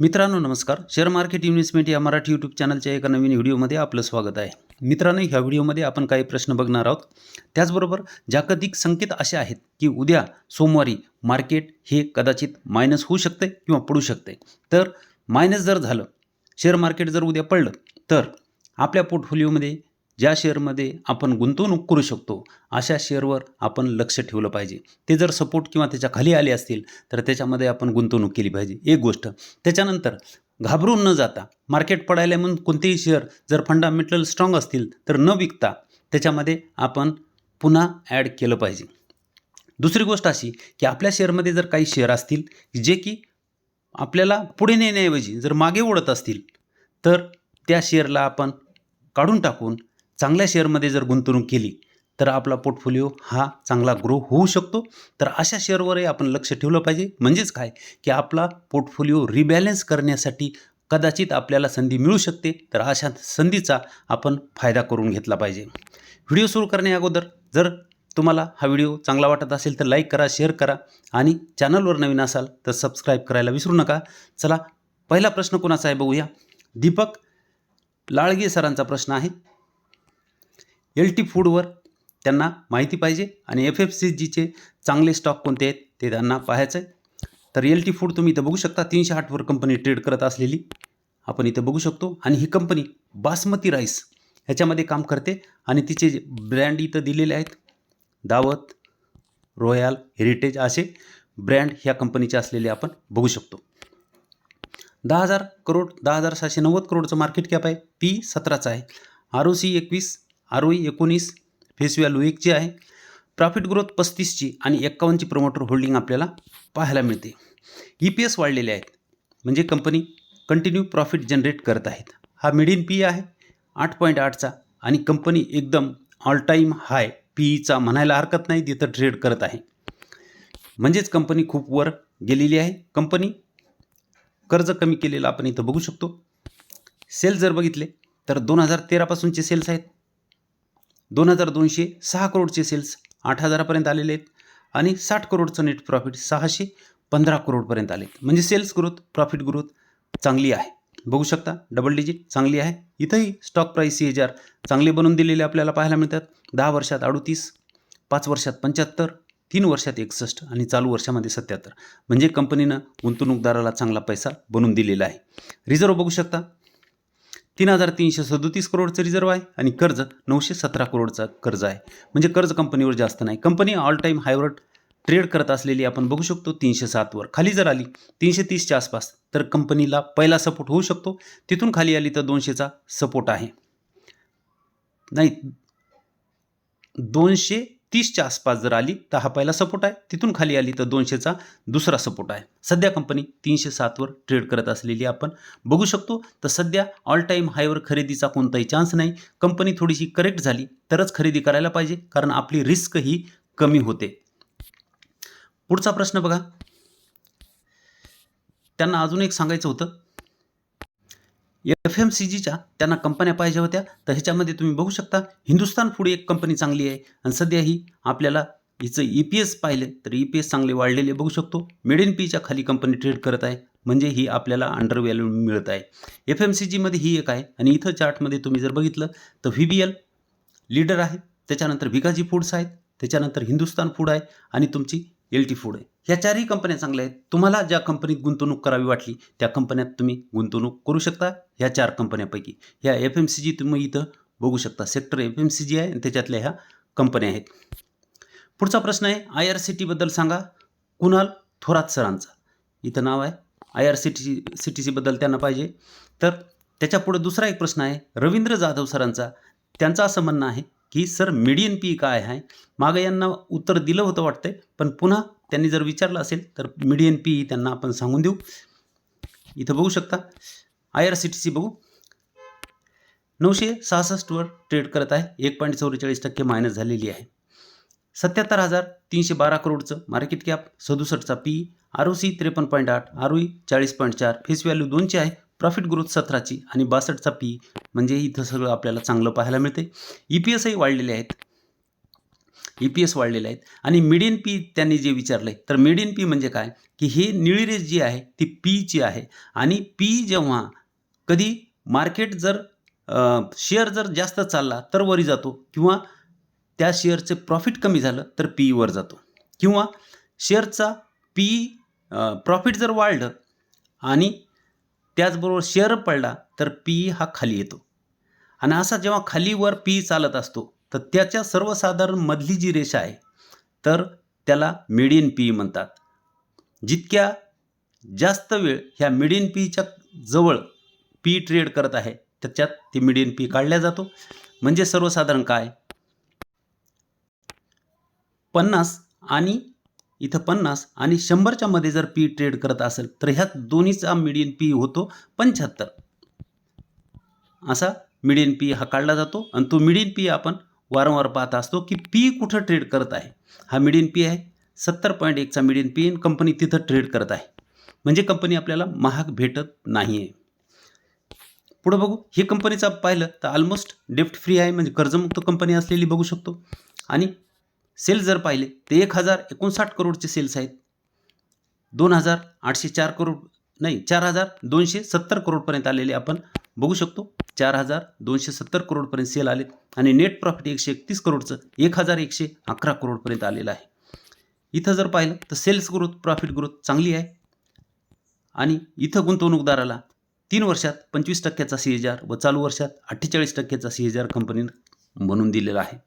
मित्रांनो नमस्कार. Share market investment या मराठी यूट्यूब चॅनलच्या एका नवीन व्हिडिओमध्ये आपलं स्वागत आहे. मित्रांनो ह्या व्हिडिओमध्ये आपण काही प्रश्न बघणार आहोत. त्याचबरोबर जागतिक संकेत असे आहेत की उद्या सोमवारी मार्केट हे कदाचित मायनस होऊ शकते किंवा पडू शकते. तर मायनस जर झालं शेअर मार्केट जर उद्या पडलं तर आपल्या पोर्टफोलिओमध्ये ज्या शेअरमध्ये आपण गुंतवणूक करू शकतो अशा शेअरवर आपण लक्ष ठेवलं पाहिजे. ते जर सपोर्ट किंवा त्याच्याखाली आले असतील तर त्याच्यामध्ये आपण गुंतवणूक केली पाहिजे. एक गोष्ट. त्याच्यानंतर घाबरून न जाता मार्केट पडायला म्हणून कोणतेही शेअर जर फंडामेंटल स्ट्रॉंग असतील तर न विकता त्याच्यामध्ये आपण पुन्हा ॲड केलं पाहिजे. दुसरी गोष्ट अशी की आपल्या शेअरमध्ये जर काही शेअर असतील जे की आपल्याला पुढे नेण्याऐवजी जर मागे ओढत असतील तर त्या शेअरला आपण काढून टाकून चांगल्या शेअरमध्ये जर गुंतवणूक केली तर आपला पोर्टफोलिओ हा चांगला ग्रो होऊ शकतो. तर अशा शेअरवरही आपण लक्ष ठेवलं पाहिजे. म्हणजेच काय? की आपला पोर्टफोलिओ रिबॅलन्स करण्यासाठी कदाचित आपल्याला संधी मिळू शकते. तर अशा संधीचा आपण फायदा करून घेतला पाहिजे. व्हिडिओ सुरू करण्या अगोदर जर तुम्हाला हा व्हिडिओ चांगला वाटत असेल तर लाईक करा शेअर करा आणि चॅनलवर नवीन असाल तर सबस्क्राईब करायला विसरू नका. चला पहिला प्रश्न कोणाचा आहे बघूया. दीपक लाळगे सरांचा प्रश्न आहे. एल टी फूडवर त्यांना माहिती पाहिजे आणि एफ एफ सी जीचे चांगले स्टॉक कोणते आहेत ते त्यांना पाहायचं आहे. तर एल टी फूड तुम्ही इथं बघू शकता तीनशे आठवर कंपनी ट्रेड करत असलेली. आपण इथं बघू शकतो. आणि ही कंपनी बासमती राईस ह्याच्यामध्ये काम करते आणि तिचे जे ब्रँड इथं दिलेले आहेत दावत रॉयल हेरिटेज असे ब्रँड ह्या कंपनीचे असलेले आपण बघू शकतो. दहा हजार करोड दहा हजार सहाशे नव्वद करोडचं मार्केट कॅप आहे. पी सतराचं आहे. आर ओ सी एकवीस आर ओ एकोणीस फेस व्हॅल्यू एकची आहे. प्रॉफिट ग्रोथ पस्तीसची आणि एक्कावन्नची प्रमोटर होल्डिंग आपल्याला पाहायला मिळते. ई पी एस वाढलेले आहेत. म्हणजे कंपनी कंटिन्यू प्रॉफिट जनरेट करत आहेत. हा मिड इन पी आहे. आठ पॉईंट आठचा आणि कंपनी एकदम ऑल टाईम हाय पी ईचा म्हणायला हरकत नाही. तिथं ट्रेड करत आहे. म्हणजेच कंपनी खूप वर गेलेली आहे. कंपनी कर्ज कमी केलेलं आपण इथं बघू शकतो. सेल जर बघितले तर दोन हजार तेरापासूनचे सेल्स आहेत. दोन हजार दोनशे सहा करोडचे सेल्स आठ हजारापर्यंत आलेले आहेत आणि साठ करोडचं नेट प्रॉफिट सहाशे पंधरा करोडपर्यंत आले म्हणजे सेल्स ग्रोथ प्रॉफिट ग्रोथ चांगली आहे. बघू शकता डबल डिजिट चांगली आहे. इथंही स्टॉक प्राईस सी हजार चांगले बनवून दिलेले आपल्याला पाहायला मिळतात. दहा वर्षात अडुतीस पाच वर्षात पंच्याहत्तर तीन वर्षात एकसष्ट आणि चालू वर्षामध्ये सत्याहत्तर. म्हणजे कंपनीनं गुंतवणूकदाराला चांगला पैसा बनवून दिलेला आहे. रिझर्व बघू शकता तीन हजार तीनशे सदोतीस करोडचं रिझर्व आहे आणि कर्ज नऊशे सतरा करोडचं कर्ज आहे. म्हणजे कर्ज कंपनीवर जास्त नाही. कंपनी ऑल टाईम हायवर ट्रेड करत असलेली आपण बघू शकतो तीनशे सातवर खाली जर आली तीनशे तीसच्या आसपास तर कंपनीला पहिला सपोर्ट होऊ शकतो. तिथून खाली आली तर दोनशेचा सपोर्ट आहे. नाही दोनशे तीसच्या आसपास जर आली तर हा पहिला सपोर्ट आहे. तिथून खाली आली तर दोनशेचा दुसरा सपोर्ट आहे. सध्या कंपनी तीनशे सातवर ट्रेड करत असलेली आपण. बघू शकतो तर सध्या ऑल टाईम हायवर खरेदीचा कोणताही चान्स नाही. कंपनी थोडीशी करेक्ट झाली तरच खरेदी करायला पाहिजे. कारण आपली रिस्क ही कमी होते. पुढचा प्रश्न बघा. त्यांना अजून एक सांगायचं होतं. एफ एम सी जीच्या त्यांना कंपन्या पाहिजे होत्या. तर ह्याच्यामध्ये तुम्ही बघू शकता हिंदुस्तान फूड एक कंपनी चांगली आहे. आणि सध्या ही आपल्याला हिचं ई पी एस पाहिलं तर ई पी एस चांगले वाढलेले बघू शकतो. मेड इन पीच्या खाली कंपनी ट्रेड करत आहे. म्हणजे ही आपल्याला अंडर व्हॅल्यू मिळत आहे. एफ एम सी जीमध्ये ही एक आहे. आणि इथं चार्टमध्ये तुम्ही जर बघितलं तर व्ही बी एल लीडर आहे. त्याच्यानंतर भिकाजी फूड्स आहेत. त्याच्यानंतर हिंदुस्तान फूड आहे. आणि तुमची एल टी फूड आहे. ह्या चारही कंपन्या चांगल्या आहेत. तुम्हाला ज्या कंपनीत गुंतवणूक करावी वाटली त्या कंपन्यात तुम्ही गुंतवणूक करू शकता. ह्या चार कंपन्यापैकी ह्या एफ एम सी जी तुम्ही इथं बघू शकता. Sector F M C G आहे आणि त्याच्यातल्या ह्या कंपन्या आहेत. पुढचा प्रश्न आहे आय आर सी टीबद्दल सांगा. कुणाल थोरात सरांचा? इथं नाव आहे. I R C T C T सीबद्दल त्यांना पाहिजे. तर त्याच्यापुढे दुसरा एक प्रश्न आहे रवींद्र जाधव सरांचा. त्यांचं असं म्हणणं आहे की सर मीडियन पी काय आहे? मागं यांना उत्तर दिलं होतं वाटतंय पण पुन्हा त्यांनी जर विचारलं असेल तर मीडियन पी त्यांना आपण सांगून देऊ. इथं बघू शकता I R C T C बघू. नऊशे सहासष्टवर ट्रेड करत आहे. एक पॉईंट चौवेचाळीस टक्के मायनस झालेली आहे. सत्याहत्तर हजार तीनशे बारा करोडचं मार्केट कॅप सदुसष्टचा पी आर ओ सी त्रेपन्न पॉईंट आठ आर ओ ई चाळीस पॉईंट चार फेस व्हॅल्यू दोनशे आहे. प्रॉफिट ग्रोथ सतराची आणि बासष्टचा पी म्हणजे इथं सगळं आपल्याला चांगलं पाहायला मिळते ई पी एसही वाढलेले आहेत. ई पी एस वाढलेले आहेत. आणि मिडियन पी त्यांनी जे विचारलं आहे तर मिडियन पी म्हणजे काय? की ही निळी रेस जी आहे ती पीची आहे. आणि पी जेव्हा कधी मार्केट जर शेअर जर जास्त चालला तर वरी जातो. किंवा त्या शेअरचे प्रॉफिट कमी झालं तर पी वर जातो. किंवा शेअरचा पी प्रॉफिट जर वाढलं आणि त्याचबरोबर शेअर पडला तर पी हा खाली येतो. आणि असा जेव्हा खालीवर पी चालत असतो तर त्याच्या सर्वसाधारण मधली जी रेषा आहे तर त्याला मिडियन पी म्हणतात. जितक्या जास्त वेळ ह्या मिडियन पीच्या जवळ पी ट्रेड करत आहे त्याच्यात ती मिडियन पी काढल्या जातो. म्हणजे सर्वसाधारण काय? पन्नास आणि इथं पन्नास आणि शंभरच्या मध्ये जर पी ट्रेड करत असेल तर ह्यात दोन्हीचा मिडियन पी होतो पंच्याहत्तर. असा मिडियन पी हा काढला जातो आणि तो मिडियन पी आपण वारंवार पाहत असतो की पी कुठं ट्रेड करत आहे? हा मिडियन पी आहे. सत्तर पॉईंट एकचा मिडियन पी कंपनी तिथं ट्रेड करत आहे. म्हणजे कंपनी आपल्याला महाग भेटत नाही आहे पुढं बघू. हे कंपनीचा पाहिलं तर ऑलमोस्ट डेफ्ट फ्री आहे. म्हणजे कर्जमुक्त कंपनी असलेली बघू शकतो. आणि सेल्स जर पाहिले तर एक हजार एकोणसाठ करोडचे सेल्स आहेत. दोन हजार आठशे चार करोड नाही चार हजार दोनशे सत्तर करोडपर्यंत आलेले आपण बघू शकतो. चार हजार दोनशे सत्तर करोडपर्यंत सेल आलेत आणि नेट प्रॉफिट एकशे एकतीस करोडचं एक हजार एकशे अकरा करोडपर्यंत आलेलं आहे. इथं जर पाहिलं तर सेल्स ग्रोथ प्रॉफिट ग्रोथ चांगली आहे. आणि इथं गुंतवणूकदाराला तीन वर्षात पंचवीस टक्क्याचा सी एच आर व चालू वर्षात अठ्ठेचाळीस टक्क्याचा सी एच आर कंपनीनं म्हणून दिलेला आहे.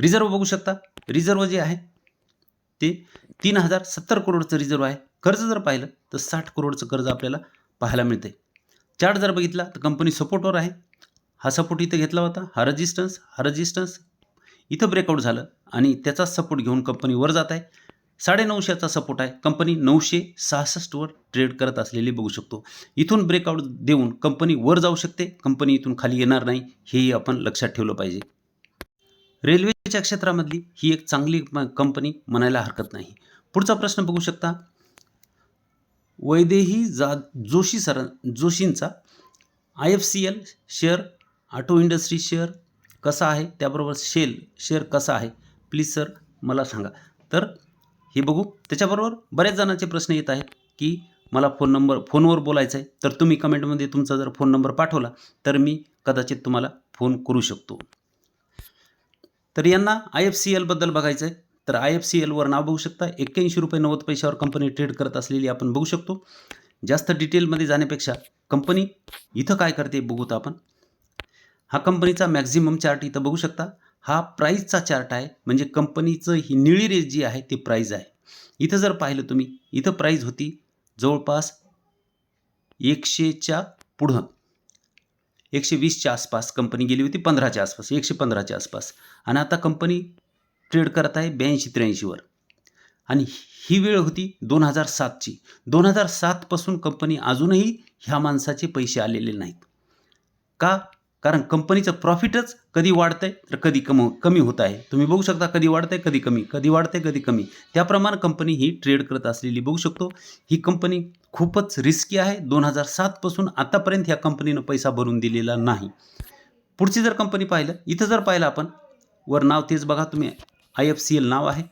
रिझर्व बघू शकता. रिझर्व जे आहे ते तीन हजार सत्तर करोडचं रिझर्व आहे. कर्ज जर पाहिलं तर साठ करोडचं कर्ज आपल्याला पाहायला मिळते चार्ट जर बघितला तर कंपनी सपोर्टवर आहे. हा सपोर्ट इथं घेतला होता. हा रजिस्टन्स हा रजिस्टन्स इथं ब्रेकआउट झालं आणि त्याचा सपोर्ट घेऊन कंपनी वर जात आहे. साडेनऊशेचा सपोर्ट आहे. कंपनी नऊशे सहासष्टवर ट्रेड करत असलेली बघू शकतो. इथून ब्रेकआउट देऊन कंपनी वर जाऊ शकते. कंपनी इथून खाली येणार नाही हेही आपण लक्षात ठेवलं पाहिजे. रेल्वेच्या क्षेत्रामधली ही एक चांगली म- कंपनी म्हणायला हरकत नाही. पुढचा प्रश्न बघू शकता. वैदेही जा Joshi sir जोशींचा I F C L share auto industry share कसा आहे? त्याबरोबर शेल शेअर कसा आहे? प्लीज सर मला सांगा. तर हे बघू. त्याच्याबरोबर बऱ्याच जणांचे प्रश्न येत आहेत की मला फोन नंबर फोनवर बोलायचं आहे. तर तुम्ही कमेंटमध्ये तुमचा जर फोन नंबर पाठवला तर मी कदाचित तुम्हाला फोन करू शकतो. तर यांना आय एफ सी एलबद्दल बघायचं आहे. तर आय एफ सी एलवर नाव बघू शकता. एक्क्याऐंशी रुपये नव्वद पैशावर कंपनी ट्रेड करत असलेली आपण बघू शकतो. जास्त डिटेलमध्ये जाण्यापेक्षा कंपनी इथं काय करते बघूत आपण. हा कंपनीचा मॅक्झिमम चार्ट इथं बघू शकता. हा प्राईजचा चार्ट आहे. म्हणजे कंपनीचं ही निळी रेस जी आहे ती प्राईज आहे. इथं जर पाहिलं तुम्ही इथं प्राईज होती जवळपास एकशेच्या पुढं. एकशे वीसच्या आसपास कंपनी गेली होती पंधराच्या आसपास एकशे पंधराच्या आसपास. आणि आता कंपनी ट्रेड करत आहे ब्याऐंशी त्र्याऐंशीवर आणि ही वेळ होती दोन हजार सातची दोन हजार सातपासून कंपनी अजूनही ह्या माणसाचे पैसे आलेले नाहीत. का? कारण कंपनीचं प्रॉफिटच कधी वाढतं आहे तर कधी कम कमी होत आहे. तुम्ही बघू शकता कधी वाढतं आहे कधी कमी. कधी वाढतं आहे कधी कमी. त्याप्रमाणे कंपनी ही ट्रेड करत असलेली बघू शकतो. ही कंपनी खूपच रिस्की आहे. दोन हजार सातपासून आतापर्यंत ह्या कंपनीनं पैसा भरून दिलेला नाही. पुढची जर कंपनी पाहिलं इथं जर पाहिलं आपण वर नाव तेच बघा तुम्ही. आय एफ सी एल नाव आहे.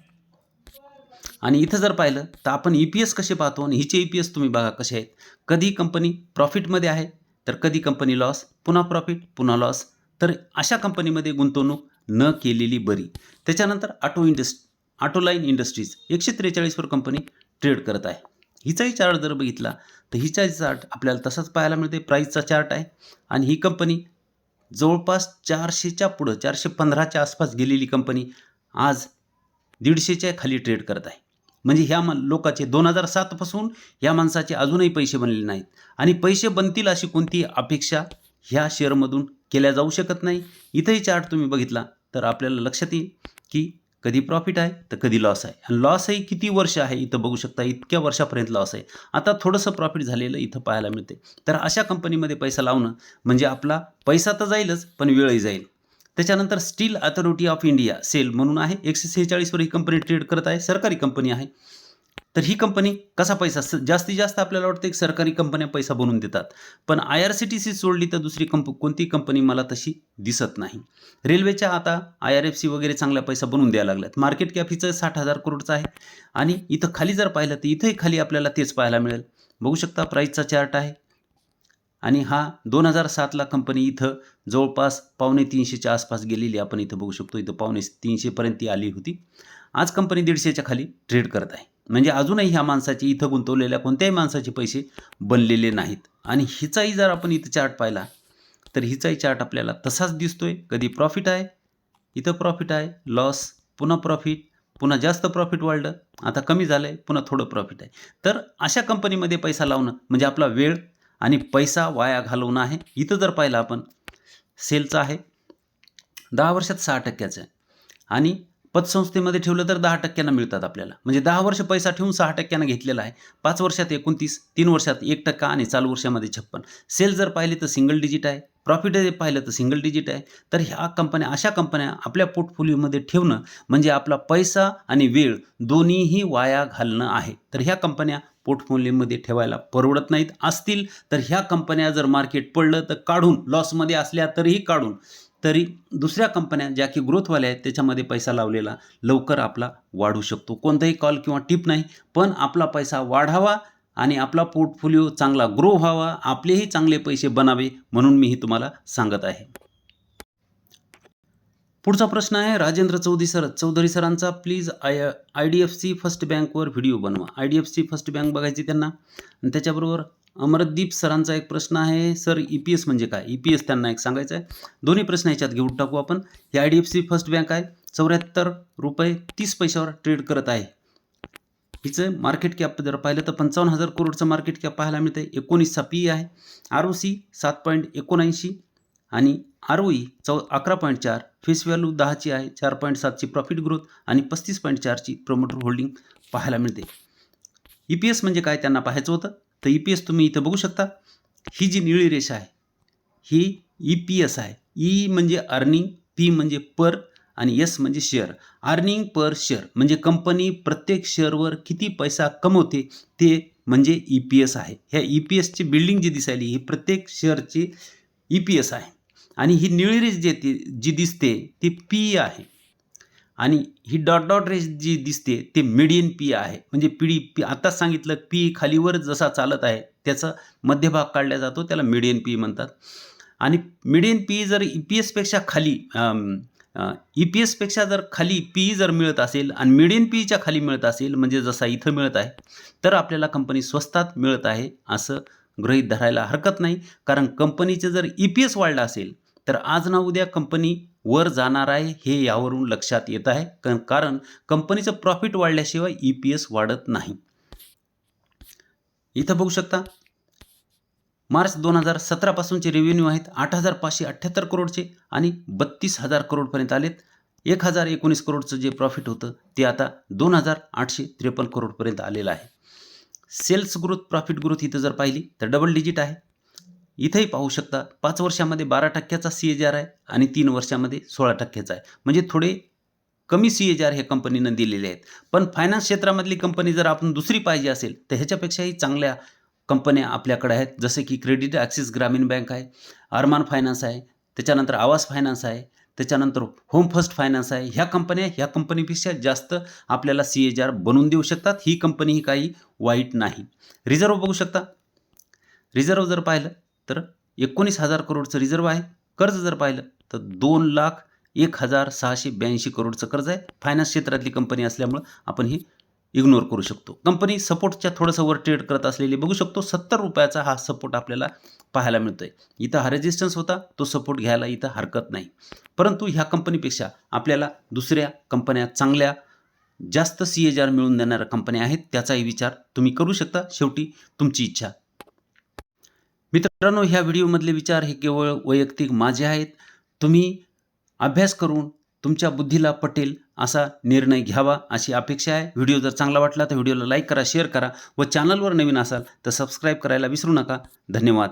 आणि इथं जर पाहिलं तर आपण ई पी एस कसे पाहतो आणि हिचे ई पी एस तुम्ही बघा कसे आहेत. कधी कंपनी प्रॉफिटमध्ये आहे तर कधी कंपनी लॉस पुन्हा प्रॉफिट पुन्हा लॉस. तर अशा कंपनीमध्ये गुंतवणूक न केलेली बरी. त्याच्यानंतर ऑटो इंडस्ट ऑटोलाईन इंडस्ट्रीज एकशे त्रेचाळीसवर कंपनी ट्रेड करत आहे. हिचाही चार्ट जर बघितला तर हिचाही चार्ट आपल्याला तसाच पाहायला मिळते प्राईसचा चार्ट आहे. आणि ही कंपनी जवळपास चारशेच्या पुढं चारशे पंधराच्या आसपास गेलेली कंपनी आज दीडशेच्या खाली ट्रेड करत आहे. म्हणजे ह्या मन लोकाचे दोन हजार सातपासून ह्या माणसाचे अजूनही पैसे बनलेले नाहीत. आणि पैसे बनतील अशी कोणती अपेक्षा ह्या शेअरमधून केल्या जाऊ शकत नाही. इथंही चार्ट तुम्ही बघितला तर आपल्याला लक्षात येईल की कधी प्रॉफिट आहे तर कधी लॉस आहे. आणि लॉसही किती वर्ष आहे इथं बघू शकता इतक्या वर्षापर्यंत लॉस आहे. आता थोडंसं प्रॉफिट झालेलं इथं पाहायला मिळते तर अशा कंपनीमध्ये पैसा लावणं म्हणजे आपला पैसा तर जाईलच पण वेळही जाईल. त्याच्यानंतर steel authority of India SAIL म्हणून आहे. एकशे सेहेचाळीसवर ही कंपनी ट्रेड करत आहे. सरकारी कंपनी आहे. तर ही कंपनी कसा पैसा? जास्तीत जास्त आपल्याला वाटतं की सरकारी कंपन्या पैसा बनवून देतात. पण I R C T C सोडली तर दुसरी कंप कोणती कंपनी मला तशी दिसत नाही. रेल्वेच्या आता आय आर एफ सी वगैरे चांगला पैसा बनवून द्यायला लागल्यात. मार्केट कॅप हिचं साठ हजार करोडचं आहे. आणि इथं खाली जर पाहिलं तर इथंही खाली आपल्याला तेच पाहायला मिळेल. बघू शकता प्राईसचा चार्ट आहे. आणि हा दोन हजार सातला कंपनी इथं जवळपास पावणे तीनशेच्या आसपास गेलेली आपण इथं बघू शकतो. इथं पावणे तीनशेपर्यंत ती आली होती. आज कंपनी दीडशेच्या खाली ट्रेड करत आहे. म्हणजे अजूनही ह्या माणसाचे इथं गुंतवलेल्या कोणत्याही माणसाचे पैसे बनलेले नाहीत. आणि हिचाही जर आपण इथं चार्ट पाहिला तर हिचाही चार्ट आपल्याला तसाच दिसतोय. कधी प्रॉफिट आहे इथं प्रॉफिट आहे लॉस पुन्हा प्रॉफिट पुन्हा जास्त प्रॉफिट वाढलं आता कमी झालं आहे पुन्हा थोडं प्रॉफिट आहे. तर अशा कंपनीमध्ये पैसा लावणं म्हणजे आपला वेळ आणि पैसा वाया घालवणं आहे इथं जर पाहिलं आपण सेलचं आहे. दहा वर्षात सहा टक्क्याचं आहे. आणि पतसंस्थेमध्ये ठेवलं तर दहा टक्क्यांना मिळतात आपल्याला. म्हणजे दहा वर्ष पैसा ठेवून सहा टक्क्यांना घेतलेला आहे. पाच वर्षात एकोणतीस तीन वर्षात एक टक्का आणि चालू वर्षामध्ये छप्पन. सेल जर पाहिले तर सिंगल डिजिट आहे. प्रॉफिट जर पाहिलं तर सिंगल डिजिट आहे. तर ह्या कंपन्या अशा कंपन्या आपल्या पोर्टफोलिओमध्ये ठेवणं म्हणजे आपला पैसा आणि वेळ दोन्हीही वाया घालणं आहे. तर ह्या कंपन्या पोर्टफोलिओमध्ये ठेवायला परवडत नाहीत असतील तर ह्या कंपन्या जर मार्केट पडलं तर काढून लॉसमध्ये असल्या तरीही काढून तरी दुसऱ्या कंपन्या ज्या की ग्रोथवाल्या आहेत त्याच्यामध्ये पैसा लावलेला लवकर आपला वाढू शकतो. कोणताही कॉल किंवा टिप नाही पण आपला पैसा वाढावा आणि आपला पोर्टफोलिओ चांगला ग्रो व्हावा आपलेही चांगले पैसे बनावे म्हणून मीही तुम्हाला सांगत आहे. पुढचा प्रश्न आहे राजेंद्र चौधरी सर चौधरी सरांचा please I I D F C first बँकवर video बनवा. I D F C first bank बघायची त्यांना. आणि त्याच्याबरोबर अमरदीप सरांचा एक प्रश्न आहे सर ई पी एस म्हणजे काय? ई पी एस त्यांना एक सांगायचं आहे. दोन्ही प्रश्न ह्याच्यात घेऊन टाकू आपण. ही I D F C first bank आहे चौऱ्याहत्तर रुपये तीस पैशावर ट्रेड करत आहे. हिचं मार्केट कॅप जर पाहिलं तर पंचावन्न हजार करोडचं मार्केट कॅप पाहायला मिळतं आहे एकोणीसचा पी आहे. आर ओ सी सात पॉईंट एकोणऐंशी. आणि आर ओ ई चौ अकरा पॉईंट चार फेस व्हॅल्यू दहाची आहे चार पॉईंट सातची प्रॉफिट ग्रोथ आणि पस्तीस पॉईंट चारची प्रमोटर होल्डिंग पाहायला मिळते. ई पी एस म्हणजे काय त्यांना पाहायचं होतं? तर ई पी एस तुम्ही इथं बघू शकता. ही जी निळी रेषा आहे ही ई पी एस आहे. ई म्हणजे अर्निंग पी म्हणजे पर आणि एस म्हणजे शेअर अर्निंग पर शेअर म्हणजे कंपनी प्रत्येक शेअरवर किती पैसा कमवते ते म्हणजे ई पी एस आहे. ह्या ई पी एसची बिल्डिंग जी दिसायली ही प्रत्येक शेअरची ई पी एस आहे. आणि ही निळी रेष जे ती जी दिसते ती पी आहे. आणि ही डॉट डॉट रेष जी दिसते ते मिडियन पी आहे. म्हणजे पिढी पी आत्ताच सांगितलं पी खालीवर जसा चालत आहे त्याचा मध्यभाग काढला जातो त्याला मिडियन पी म्हणतात. आणि मिडियन पी जर ई पी एसपेक्षा खाली ई पी एसपेक्षा जर खाली पी जर मिळत असेल आणि मिडियन पीच्या खाली मिळत असेल म्हणजे जसा इथं मिळत आहे तर आपल्याला कंपनी स्वस्तात मिळत आहे असं गृहीत धरायला हरकत नाही. कारण कंपनीचं जर ई पी एस वाढलं असेल तर आज ना उद्या कंपनी वर जाणार आहे हे यावरून लक्षात येत आहे. क- कारण कंपनीचं प्रॉफिट वाढल्याशिवाय ई पी एस वाढत नाही. इथं बघू शकता मार्च दोन हजार सतरापासूनचे रेव्हेन्यू आहेत आठ हजार पाचशे अठ्ठ्याहत्तर करोडचे आणि बत्तीस हजार करोडपर्यंत आलेत. एक हजार एकोणीस करोडचं जे प्रॉफिट होतं ते आता दोन हजार आठशे त्रेपन्न करोडपर्यंत आलेलं आहे. सेल्स ग्रोथ प्रॉफिट ग्रोथ इथं जर पाहिली तर डबल डिजिट आहे. इथंही पाहू शकता पाच वर्षामध्ये बारा टक्क्याचा सी एच आर आहे आणि तीन वर्षामध्ये सोळा टक्क्याचा आहे. म्हणजे थोडे कमी सी एच आर हे कंपनीनं दिलेले आहेत. पण फायनान्स क्षेत्रामधली कंपनी जर आपण दुसरी पाहिजे असेल तर ह्याच्यापेक्षाही चांगल्या कंपन्या आपल्याकडे आहेत. जसे की क्रेडिट ॲक्सिस ग्रामीण बँक आहे अरमान फायनान्स आहे त्याच्यानंतर आवास फायनान्स आहे त्याच्यानंतर होम फर्स्ट फायनान्स आहे. ह्या कंपन्या ह्या कंपनीपेक्षा जास्त आपल्याला सी एच आर बनवून देऊ शकतात. ही कंपनी ही काही वाईट नाही. रिझर्व बघू शकता. रिझर्व जर पाहिलं तर एकोणीस हजार करोडचं रिझर्व आहे कर्ज जर पाहिलं तर दोन लाख एक हजार सहाशे ब्याऐंशी करोडचं कर्ज आहे. फायनान्स क्षेत्रातली कंपनी असल्यामुळं आपण ही इग्नोर करू शकतो. कंपनी सपोर्टच्या थोडंसं वर ट्रेड करत असलेली बघू शकतो. सत्तर रुपयाचा हा सपोर्ट आपल्याला पाहायला मिळतो आहे इथं हा रेजिस्टन्स होता. तो सपोर्ट घ्यायला इथं हरकत नाही. परंतु ह्या कंपनीपेक्षा आपल्याला दुसऱ्या कंपन्या चांगल्या जास्त सी एच आर मिळवून देणाऱ्या कंपन्या आहेत त्याचाही विचार तुम्ही करू शकता. शेवटी तुमची इच्छा मित्रांनो ह्या व्हिडिओमधले विचार हे केवळ वैयक्तिक माझे आहेत. तुम्ही अभ्यास करून तुमच्या बुद्धीला पटेल असा निर्णय घ्यावा अशी अपेक्षा आहे. व्हिडिओ जर चांगला वाटला तर व्हिडिओला लाईक करा शेअर करा व चॅनलवर नवीन असाल तर सबस्क्राईब करायला विसरू नका. धन्यवाद.